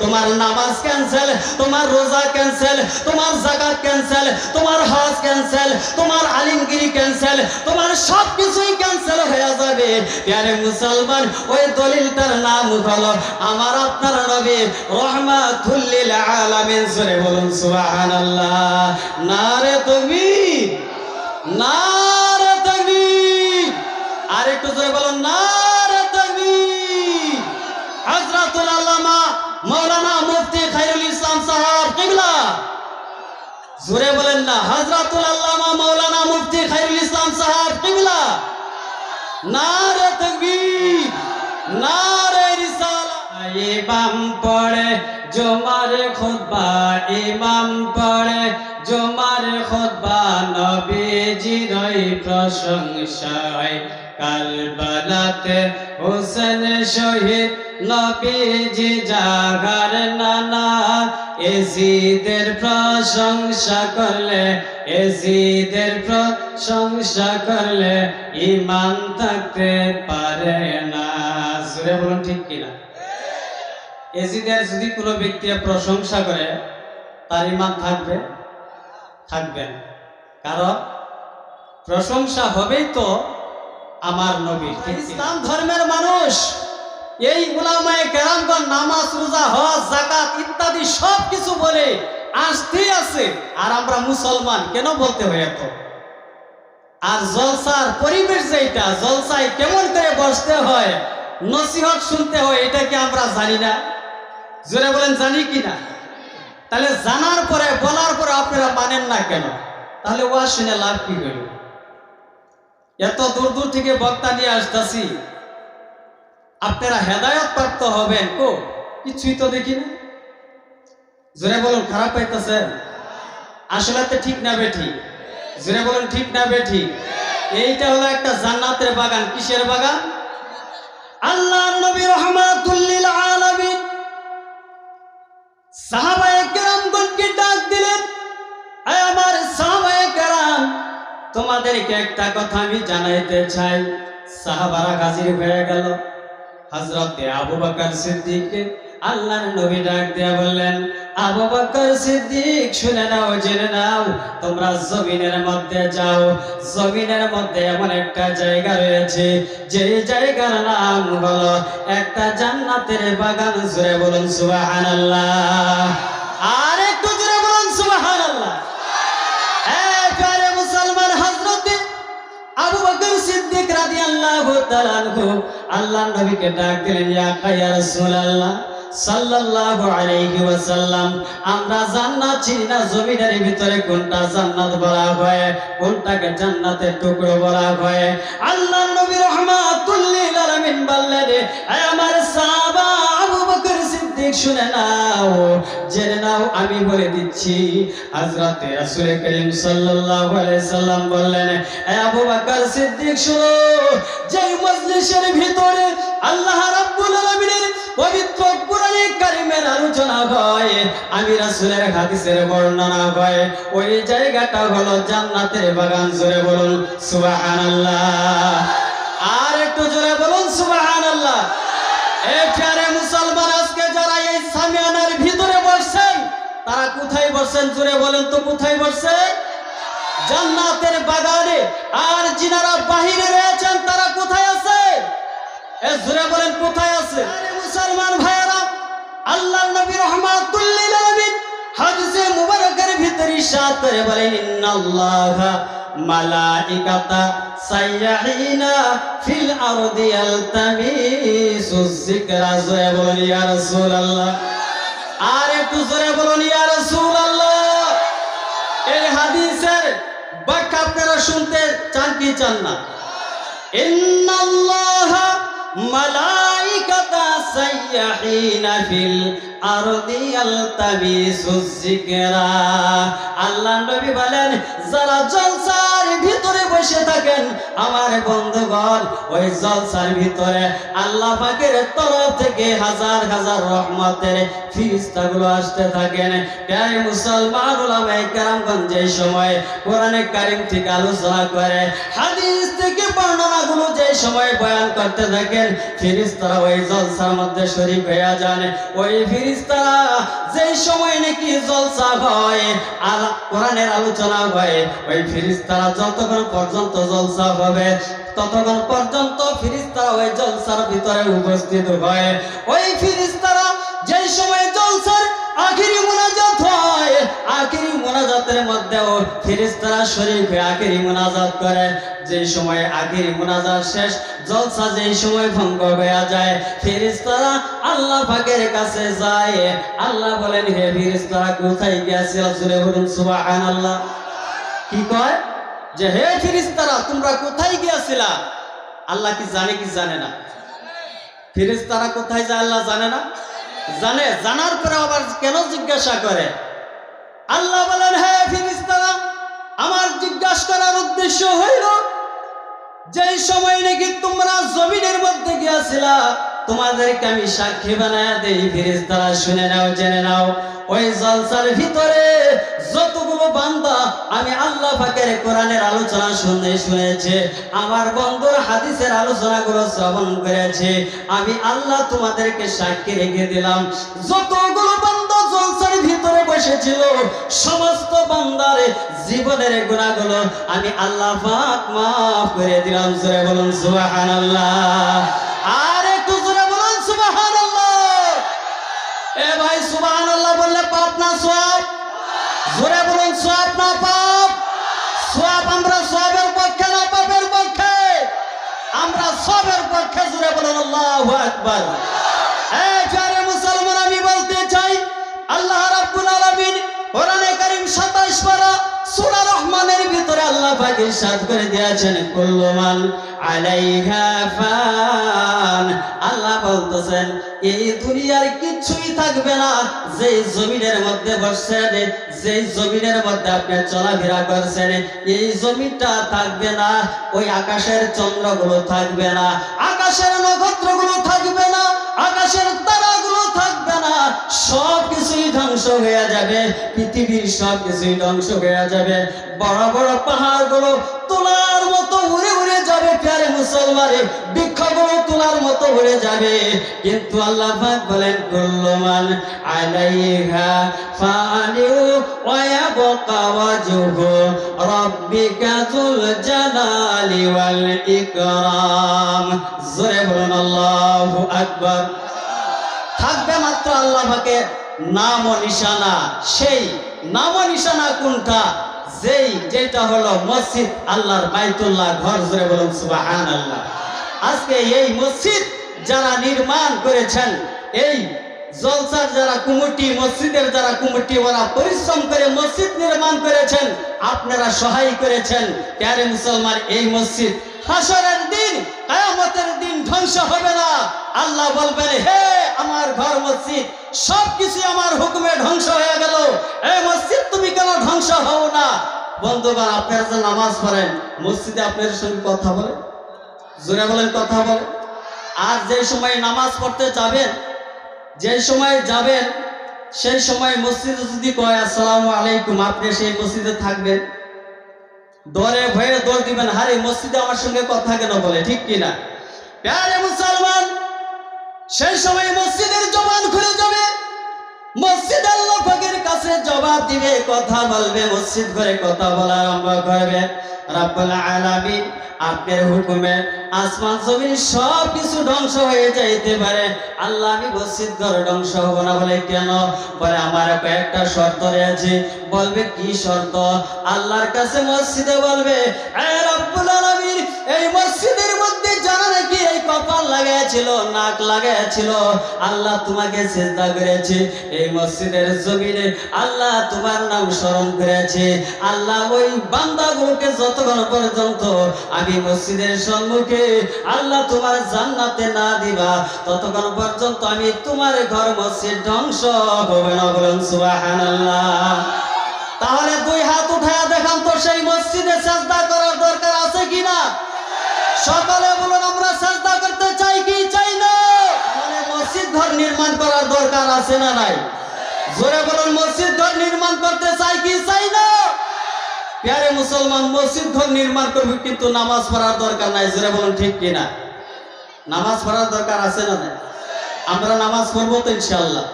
তোমার নামাজ ক্যান্সেল, তোমার রোজা ক্যান্সেল, তোমার জাকাত ক্যান্সেল, তোমার হজ ক্যান্সেল, তোমার আলিমগিরি ক্যান্সেল, তোমার সব কিছুই ক্যান্সেল হয়ে যাবে। প্যারে মুসলমান, ওই দলিলটার নাম হলো আমার আপনার নবী রহমাতুল্লিল আলামিন। সূরা বলুন, সুবহানাল্লাহ। নারে তুমি নারে তুমি। আর একটু জোরে বলুন নারে তুমি। হযরতুল মাওলানা মুফতি খায়রুল ইসলাম সাহেব কিবলা। জোরে বলেন না হযরতুল আল্লামা মাওলানা মুফতি খায়রুল ইসলাম সাহেব কিবলা। নারে তাকবীর, নারে রিসালা। ইমাম পড়ে, জমার খুতবা ইমাম পড়ে, জমার খুতবা নবীজির প্রশংসায়। কালবালাতে হোসেন শহীদ নবীজি জাগার নানা এজিদের প্রশংসা করলে, এজিদের প্রশংসা করলে ইমান থাকতে পারে না। সুরে বলুন ঠিক কিনা? এজিদের যদি কোনো ব্যক্তি প্রশংসা করে, তার ইমান থাকবে? থাকবে না। কারণ প্রশংসা হবেই তো আমার নবী। ইসলাম ধর্মের মানুষ এই উলামায়ে কেরামগণ নামাজ রোজা হজ জাকাত ইত্যাদি সব কিছু বলে আসতেই আছে। আর আমরা মুসলমান কেন বলতে হয় এত? আর জলসার পরিবেশ যেটা জলসায় কেমন করে বসতে হয় নসিহত শুনতে হয় এটা কি আমরা জানি না? জোরে বলেন জানি কি না? তাহলে জানার পরে বলার পরে আপনারা মানেন না কেন? তাহলে ওয়া শুনে লাভ কি হইল এত দূর দূর থেকে বক্তা নিয়ে আসতেছি। আপনারা হেদায়ত প্রাপ্ত হবেন কো? কিছুই তো দেখি না। জোরে বলুন, খারাপ পাইতেছেন আসলে তো ঠিক না বেঠি। জোরে বলুন, ঠিক না বেঠি? এইটা হলো একটা জান্নাতের বাগান। কিসের বাগান? আল্লাহ নবী রহমাতুল্লিল আলামিন সাহাবায়ে তোমাদেরকে একটা কথা আমি জানাইতে চাই। সাহাবারা হাজির হয়ে গেল। হজরতে আবু বকর সিদ্দিককে আল্লাহর নবী ডাক দিয়া বললেন, আবু বকর সিদ্দিক, শুনে নাও, জেনে নাও, তোমরা জমিনের মধ্যে যাও। জমিনের মধ্যে এমন একটা জায়গা রয়েছে, যে জায়গার নাম হলো একটা জান্নাতের বাগান। জুড়ে বলুন, সুবহানাল্লাহ। আর রাদিয়াল্লাহু তাআলা আনহু, আল্লাহর নবীকে ভিতরে কোনটা জান্নাত বলা হয়, কোনটাকে জান্নাতের টুকরো বলা হয়? আল্লাহর আলামিন বললেন আমার আবু সিদ্দিক শুনে নাও, জেনে নাও, আমি বলে দিচ্ছি। হযরতে রাসূল করিম সাল্লাল্লাহু আলাইহি সাল্লাম বললেন, এ আবু বকর সিদ্দিক, শুনো, যেই মজলিসের ভিতরে আল্লাহ রাব্বুল আলামিনের পবিত্র কোরআনে কারিমের আলোচনা হয়, আমি হাদিসের বর্ণনা হয়। ওই জায়গাটা হলো জান্নাতের বাগান, জোরে বলুন, সুবহানাল্লাহ। আর একটু জোরে বলুন, সুবহানাল্লাহ। এ তারা কোথায় বসছেন জোরে বলেন তো, কোথায় বসছেন জান্নাতের বাগানে। আর যিনারা বাহিরে রয়েছেন, তারা কোথায় আছে? এ, জোরে বলেন, কোথায় আছে? মুসলমান ভাইয়েরা আল্লাহর নবী রহমাতুল্লিল আলামিন হাদিসে মুবারকের ভিতরে ইরশাদ করে বলেন, ইন্নাল্লাহা মালাইকাতা সাইয়্যাহিনা ফিল আরদি ইয়ালতামিসু যিকরা জোরে বলেন, ইয়া রাসূলুল্লাহ। আর একটু জোরে বলুন, ইয়া এই হাদিসের ব্যাখ্যা আপনারা শুনতে চান কি চান না? আল্লাহ নবী বলেন, যারা জলসার ভিতরে বসে থাকেন। আমার বন্ধুগণ, ওই জলসার ভিতরে আল্লাহ পাকের তরফ থেকে হাজার হাজার রহমতের ফিরিস্তাগুলো আসতে থাকেন। প্রায় মুসলমান ওলামায়ে কেরামগণ যে সময় কোরআনে কারিম থেকে আলোচনা করে, হাদিস থেকে বর্ণনাগুলো যে সময় বয়ান করতে থাকেন, ফিরিস্তারা ওই জলসার মধ্যে শরীক হইয়া যান। ওই ফিরিস্তারা যে সময় নাকি জলসা হয় আর কোরআনের আলোচনা হয়, ওই ফিরিস্তারা যতক্ষণ পর্যন্ত জলসা হবে, ততক্ষণ পর্যন্ত ফিরিস্তারা ওই জলসার ভিতরে উপস্থিত হয়। ওই ফিরিস্তারা যে সময় জলসার আখিরি মোনাজাত হয়, আখিরি মোনাজাতের মধ্যেও ফিরিস্তারা শরীফ আখিরি মোনাজাত করে। যে সময় আখিরি মোনাজাত শেষ, জলসা যে সময় ভঙ্গ হয়ে যায়, ফিরিস্তারা আল্লাহ পাকের কাছে যায়। আল্লাহ বলেন, হে ফিরিস্তারা, কোথায় গিয়েছিল সুরে বলুন, সুবহানাল্লাহ? কি কয়? যে, হে ফিরিস্তারা তোমরা কোথায় গিয়েছিলা? আল্লাহ কি জানে কি জানে না। ফিরিস্তারা কোথায় যায় আল্লাহ জানে না? জানে, জানার পরে আবার কেন জিজ্ঞাসা করে? আল্লাহ বলেন, হে ফিরিস্তারা আমার জিজ্ঞাসা করার উদ্দেশ্য হইল, যেই সময় নাকি তোমরা জমিনের মধ্যে গিয়েছিলা তোমাদেরকে আমি সাক্ষী বানায় দেই ফিরিস্তারা শুনে নাও, জেনে নাও। ওই জলসার ভিতরে যতগুলো বান্দা, আমি আল্লাহ পাকের কোরআনের আলোচনা শুনে শুনেছে, আমার বন্ধুর হাদিসের আলোচনাগুলো শ্রবণ করেছে, আমি আল্লাহ তোমাদেরকে সাক্ষী রেখে দিলাম। যতগুলো বান্দা জলসার ভিতরে বসেছিল, সমস্ত বান্দার জীবনের গুণাগুলো আমি আল্লাহ পাক মাফ করে দিলাম। জোরে বলুন, সুবহানাল্লাহ। আর এ ভাই, সুবহানাল্লাহ বললে পাপ না সব জোরে বলুন সব না পাপ? সব আমরা সবের পক্ষে না পাপের পক্ষে? আমরা সবের পক্ষে, জোরে বলুন, আল্লাহ আকবার। এই পাক ইরশাদ করে দিয়েছেন কুল্লু আলাইহা ফান। আল্লাহ বলতেছেন, এই দুনিয়ার কিছুই থাকবে না। যে জমিনের মধ্যে বসছেন যে জমিনের মধ্যে আপনি চলাফেরা করছেন, এই জমিটা থাকবে না। ওই আকাশের চন্দ্রগুলো থাকবে না। আকাশের নক্ষত্রগুলো থাকবে না। আকাশের না সব কিছুই ধ্বংস হয়ে যাবে, পৃথিবীর সব কিছুই ধ্বংস হয়ে যাবে। বড় বড় পাহাড়গুলো তোলার মতো উড়ে উড়ে যাবে, প্যারে মুসলমানে বৃক্ষগুলো তোলার মতো উড়ে যাবে। কিন্তু আল্লাহ বলেন, কুল্লুমান আলাইহা ফানিউ ওয়া ইয়াবকা ওয়াজহু রাব্বিকা জালালি ওয়াল ইকরাম। জোরে বলুন, আল্লাহু আকবার। আল্লাহ নাম নিশানা, সেই নাম নিশানা কোনটা? যেই যেটা হলো মসজিদ, আল্লাহর বাইতুল্লাহ, ঘর বলুন সুবাহান আল্লাহ আজকে এই মসজিদ যারা নির্মাণ করেছেন, এই জলসার যারা কুমুটি, মসজিদের যারা কুমুটি, ওরা পরিশ্রম করে মসজিদ নির্মাণ করেছেন, আপনারা সহায় করেছেন। প্যারে মুসলমান, এই মসজিদ হাসরের দিন, কায়ামতের দিন ধ্বংস হবে না। আল্লাহ বলবেন, হে আমার ঘর মসজিদ সব কিছু আমার হুকুমে ধ্বংস হয়ে গেল। এই মসজিদ তুমি কেন ধ্বংস হও না? বন্ধুগণ, আপনারা যে নামাজ পড়েন, মসজিদে আপনার সঙ্গে কথা বলে? জোরে বলেন, কথা বলে। আর যে সময় নামাজ পড়তে যাবেন, যে সময় যাবেন, সেই সময় মসজিদে যদি কয়, আসসালামু আলাইকুম আপনি সেই মসজিদে থাকবেন। দরে ভয়ে দৌড় দিবেন, হারে, মসজিদে আমার সঙ্গে কথা কেন বলে? ঠিক কিনা? প্যারে মুসলমান সেই সময় মসজিদের জবান খুলে যাবে। মসজিদ আল্লাহ কাছে জবাব দিবে, কথা বলবে, মসজিদ করে কথা বলা আরম্ভ করবে। আলামিন আপনার হুকুমে আসমান, জমিন সব কিছু ধ্বংস হয়ে যাইতে পারে। আল্লাহ আমি মসজিদ ঘর ধ্বংস না বলে কেন? বলে আমার কয়েকটা শর্ত রয়েছে। বলবে কি শর্ত? আল্লাহর কাছে মসজিদে বলবে এই মসজিদের লাগাইছিল নাক লাগাইছিল আল্লাহ তোমাকে চেষ্টা করেছে। এই মসজিদের জমিনে আল্লাহ তোমার নাম স্মরণ করেছে। আল্লাহ ওই বান্দাগুলোকে যতক্ষণ পর্যন্ত আমি মসজিদের সম্মুখে আল্লাহ তোমার জান্নাতে না দিবা, ততক্ষণ পর্যন্ত আমি তোমার ঘর মসজিদ ধ্বংস হবে না বলুন সুবহানাল্লাহ। তাহলে দুই হাত উঠায়া দেখান তো, সেই মসজিদে চেষ্টা করার দরকার আছে কিনা? সকালে বলুন, আমরা নির্মাণ করার দরকার আছে না নাই? জোরে বলুন, মসজিদ ঘর নির্মাণ করতে চাই কি চাই না? প্যারে মুসলমান, মসজিদ ঘর নির্মাণ করবে কিন্তু নামাজ পড়ার দরকার নাই, জোরে বলুন ঠিক কিনা? নামাজ পড়ার দরকার আছে না নাই? আমরা নামাজ পড়ব তো ইনশাল্লাহ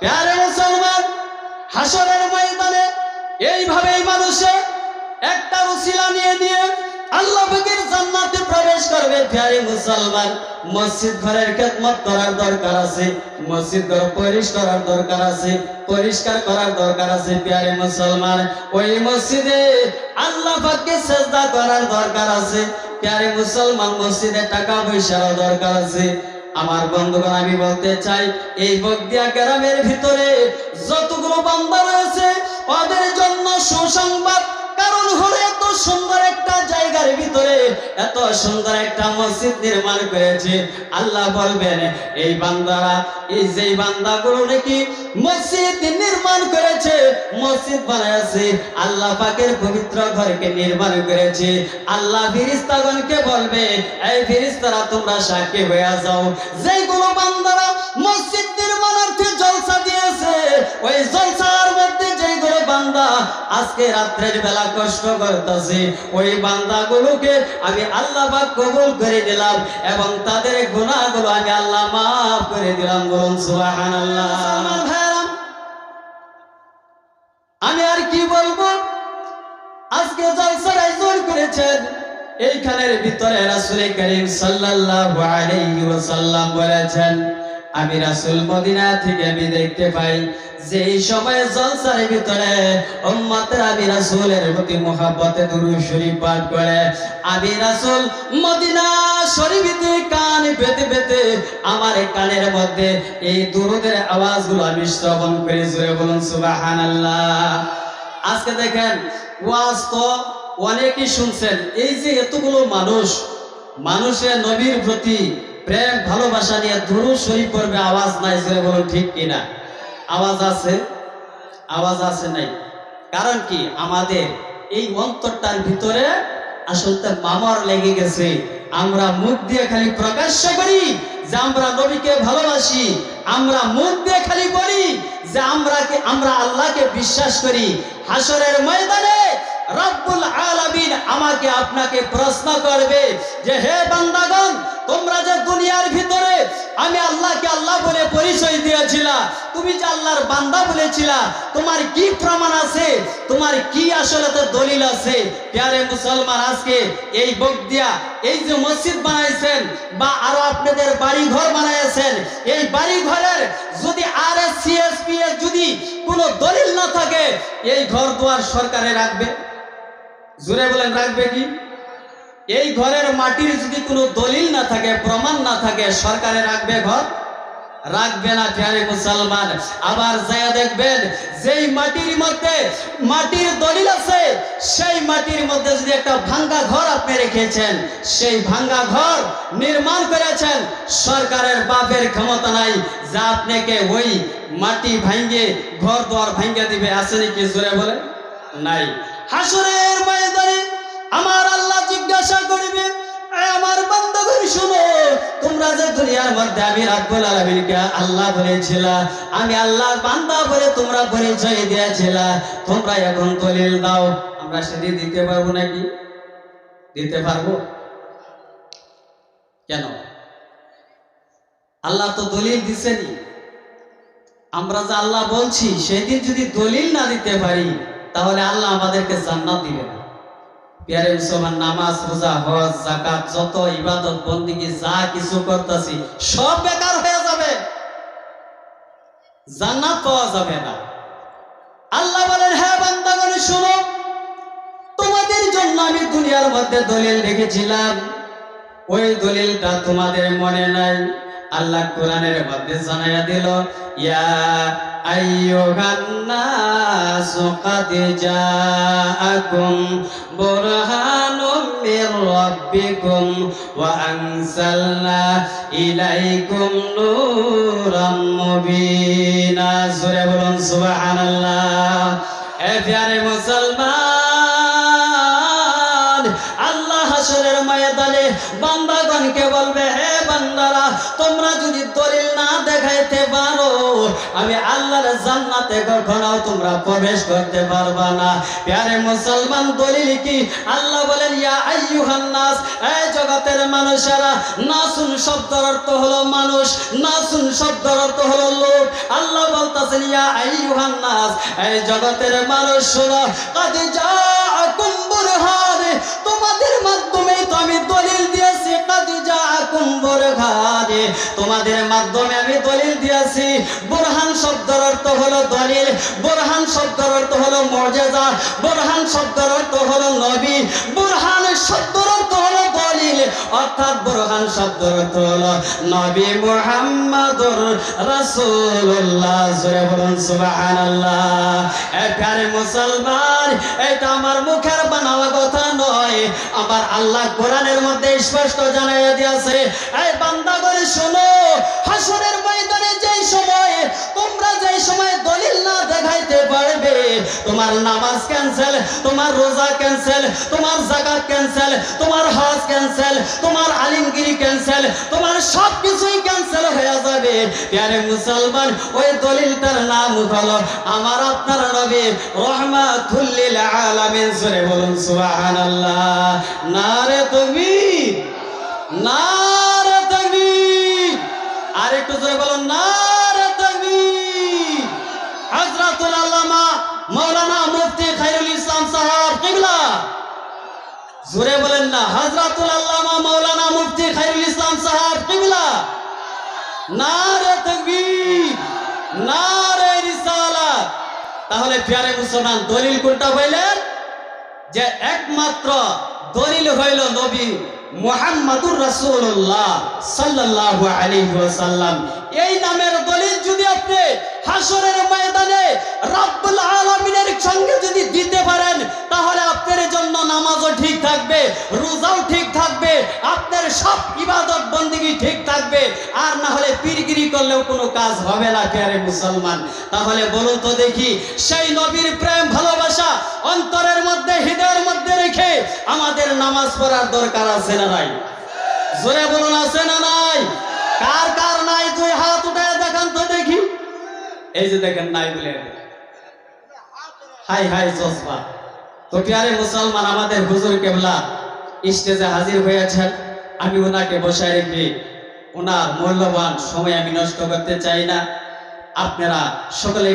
প্যারে মুসলমান হাসরের ময়দানে এইভাবেই মানুষে একটা রুসিলা নিয়ে নিয়ে আল্লাহ পাকের জান্নাতে প্রবেশ করবে প্যারে মুসলমান। মসজিদ ঘরের খেদমত করার দরকার আছে, মসজিদ ঘর পরিষ্কার করার দরকার আছে, পরিষ্কার করার দরকার আছে প্যারে মুসলমান। ওই মসজিদে আল্লাহ পাককে সেজদা করার দরকার আছে প্যারে মুসলমান, মসজিদে টাকা পয়সারও দরকার আছে। আমার বন্ধুগণ, আমি বলতে চাই, এই বগদিয়া গ্রামের ভিতরে যতগুলো বান্দা রয়েছে ওদের জন্য সুসংবাদ কারণ হলো এত সুন্দর একটা জায়গার ভিতরে, এত সুন্দর একটা মসজিদ নির্মাণ করেছে। আল্লাহ বলবেন, এই বান্দারা, এই যে বান্দাগুলো নাকি মসজিদ নির্মাণ করেছে, মসজিদ বানাইছে, আল্লাহ পাকের পবিত্র ঘরকে নির্মাণ করেছে। আল্লাহ ফিরিস্তাগণকে বলবে, এই ফিরিস্তারা তোমরা সাক্ষী হয়ে যাও। যেগুলো বান্দারা মসজিদ নির্মাণার্থে জলসা দিয়েছে, ওই বান্দা আজকে রাত্রের বেলা কষ্ট করতেছে। ওই বান্দাগুলোকে আমি আল্লাহ পাক কবুল করে দিলাম এবং তাদের গুনাহগুলো আমি আল্লাহ মাফ করে দিলাম। বলুন সুবহানাল্লাহ। আমি আর কি বলব? আজকে জলসার আয়োজন করেছেন। এইখানের ভিতরে রাসূল করিম সাল্লাল্লাহু আলাইহি ওয়াসাল্লাম বলেছেন আমি রাসুল মদিনা থেকে আমি দেখতে পাই যে সময় জলসার ভিতরে আমি রাসূলের প্রতি মোহাব্বতে দুরূদ শরীফ পাঠ করে, আমি রাসূল মদিনা শরীফে কান পেতে পেতে আমার কানের মধ্যে এই দুরুদের আওয়াজগুলো আমি শ্রবণ করে জুড়ে বলুন সুবহানাল্লাহ। আজকে দেখেন, ওয়াজ তো অনেকেই শুনছেন, এই যে এতগুলো মানুষ, মানুষের নবীর প্রতি প্রেম, ভালোবাসা নিয়ে ধুরু শরীফ করবে, আওয়াজ নাই, জোরে বলুন, ঠিক কিনা? আওয়াজ আছে? আওয়াজ আছে নাই। কারণ কি? আমাদের এই অন্তরটার ভিতরে আসলে মামার লেগে গেছে। আমরা মুখ দিয়ে খালি প্রকাশ্য করি যে আমরা নবীকে ভালোবাসি। আমরা মুখ দিয়ে খালি বলি যে আমরা আমরা আল্লাহকে বিশ্বাস করি। হাসরের ময়দানে রব্বুল আলামিন আমাকে আপনাকে প্রশ্ন করবে যে, হে বান্দাগণ, তোমরা যে দুনিয়ার ভিতরে আমি আল্লাহকে আল্লাহ বলে পরিচয় দিয়েছিলা, তুমি যে আল্লাহর বান্দা বলেছিলা, তোমার কি প্রমাণ আছে? তোমার কি আসলে তো দলিল আছে? প্যারে মুসলমান, আজকে এই বগদিয়া এই যে মসজিদ বানাইছেন বা আরও আপনাদের বাড়ি ঘর বানাইছেন, এই বাড়ি ঘরের যদি আর এস সিএসপি এর যদি কোনো দলিল না থাকে, এই ঘর দুয়ার সরকারে রাখবে। জুড়ে বলেন, রাখবে কি? এই ঘরের মাটির যদি কোনো দলিল না থাকে, প্রমাণ না থাকে, সরকারে রাখবে ঘর? রাখবে না, প্যারে মুসলমান। আবার যায় দেখবেন, যেই মাটির মধ্যে মাটির দলিল আছে, সেই মাটির মধ্যে যদি একটা ভাঙ্গা ঘর আপনি রেখেছেন, সেই ভাঙ্গা ঘর নির্মাণ করেছেন, সরকারের বাপের ক্ষমতা নাই, যা আপনাকে ওই মাটি ভাঙ্গে, ঘর দুয়ার ভাঙ্গে দিবে, আছে নাকি জোরে বলে নাই। হাসরের ময়দানে আমার আল্লাহ জিজ্ঞাসা করবে, "এ আমার বান্দাগণ, শুনো, তোমরা যে দুনিয়ার মধ্যে আমি রাব্বুল আলামিনকে আল্লাহ বলেছিলা, আমি আল্লাহর বান্দা বলে তোমরা পরিচয় দিয়েছিলা, তোমরা এখন দলিল দাও। আমরা সেদিন দিতে পারব নাকি? দিতে পারব? কেন? আল্লাহ তো দলিল দিছেনি আমরা যে আল্লাহ বলছি, সেদিন যদি দলিল না দিতে পারি তাহলে আল্লাহ আমাদেরকে জান্নাত দিবে না। পিয়ারে মুসলমান, নামাজ, রোজা, হজ জাকাত যত ইবাদত, বন্দিগি, যা কিছু করতেছি, সব বেকার হয়ে যাবে। জান্নাত পাওয়া যাবে না। আল্লাহ বলেন হ্যাঁ বান্দাগণ, শুনো, তোমাদের জন্য আমি দুনিয়ার মধ্যে দলিল রেখেছিলাম। ওই দলিলটা তোমাদের মনে নাই। আল্লাহ কোরআনের মধ্যে জানাইয়া দিল, ইয়া আইয়ুহান নাসু জাআকুম বুরহানুম মির রাব্বিকুম ওয়া আনজালনা ইলাইকুম নূরাম মুবিনা। সূরা বলুন, সুবহানাল্লাহ। এ প্যারে আমি আল্লাহর জান্নাতে কখনো তোমরা প্রবেশ করতে পারবা না। প্যারে মুসলমান দলিল কি? আল্লাহ বলেন, ইয়া আইয়ুহান নাস, এই জগতের মানুষেরা, নাসুন শব্দের অর্থ হলো মানুষ, নাসুন শব্দের অর্থ হলো লোক। আল্লাহ বলতাছেন, ইয়া আইয়ুহান নাস, এই জগতের মানুষ শোনো, কাদ জাআকুম বুরহান, তোমাদের মাধ্যমে জাআকুম ঘাদে তোমাদের মাধ্যমে আমি দলিল দিয়েছি। বোরহান শব্দের অর্থ হলো দলিল। বোরহান শব্দের অর্থ হলো মর্যাদা। বোরহান শব্দের অর্থ হলো নবী। অর্থাৎ বুরহান শব্দের অর্থ হলো নবী মুহাম্মাদুর রাসূলুল্লাহ। জোরে বলুন সুবহানাল্লাহ। এ প্যারে মুসলমান এটা আমার মুখের বানাওয়া কথা নয়। আমার আল্লাহ কোরআনের মধ্যে স্পষ্ট জানাইয়া দিয়েছে, এই বান্দা করে শোনো, হাসরের ময়দানে যেই সময় তোমরা যেই সময় দলিল না পারবে তোমার নামাজ ক্যান্সেল তোমার রোজা ক্যান্সেল তোমার জাকাত ক্যান্সেল তোমার হজ ক্যান্সেল তোমার আলিমগিরি ক্যান্সেল তোমার সব কিছুই ক্যান্সেল হয়ে যাবে। প্যারে মুসলমান, ওই দলিলটার নাম হলো আমার আপনার নবী রহমাতুল্লিল আলামিন। সূরা বলুন, সুবহানাল্লাহ। নারে তুমি নারে তাকবীর আর একটু জোরে বলুন নারে জোরে বলেন না হযরতুল আল্লামা মাওলানা মুফতি খায়রুল ইসলাম সাহেব, কিবলা। নারে তাকবীর, নারে রিসালাত। তাহলে প্যারে মুসলমান, দলিল কোনটা বললেন যে একমাত্র দলিল হইল নবী মুহাম্মাদুর রাসূলুল্লাহ সাল্লাল্লাহু আলাইহি ওয়াসাল্লাম। এই নামের দলিল যদি আপনি হাসরের ময়দানে রব্বুল আলামিনের সঙ্গে যদি দিতে পারেন, তাহলে আপনার জন্য নামাজও ঠিক থাকবে, রোজাও ঠিক থাকবে, আপনার সব ইবাদত বন্দিগি ঠিক থাকবে। আর না হলে পীরগিরি করলেও কোনো কাজ হবে না প্যারে মুসলমান? তাহলে বলুন তো দেখি, সেই নবীর প্রেম, ভালোবাসা অন্তরের মধ্যে, হৃদয়ের মধ্যে রেখে আমাদের নামাজ পড়ার দরকার আছে না নাই? জোরে বলুন, আছে না নাই? কার কার নাই? তুই হাত উঠে দেখান তো দেখি। এই যে দেখেন নাই বলে। হাই হাই চশমা তো প্যারে মুসলমান, আমাদের হুজুর কেবলা স্টেজে হাজির হয়েছেন, আমি ওনাকে বসায় রেখে ওনার মূল্যবান সময় আমি নষ্ট করতে চাই না। আপনারা সকলেই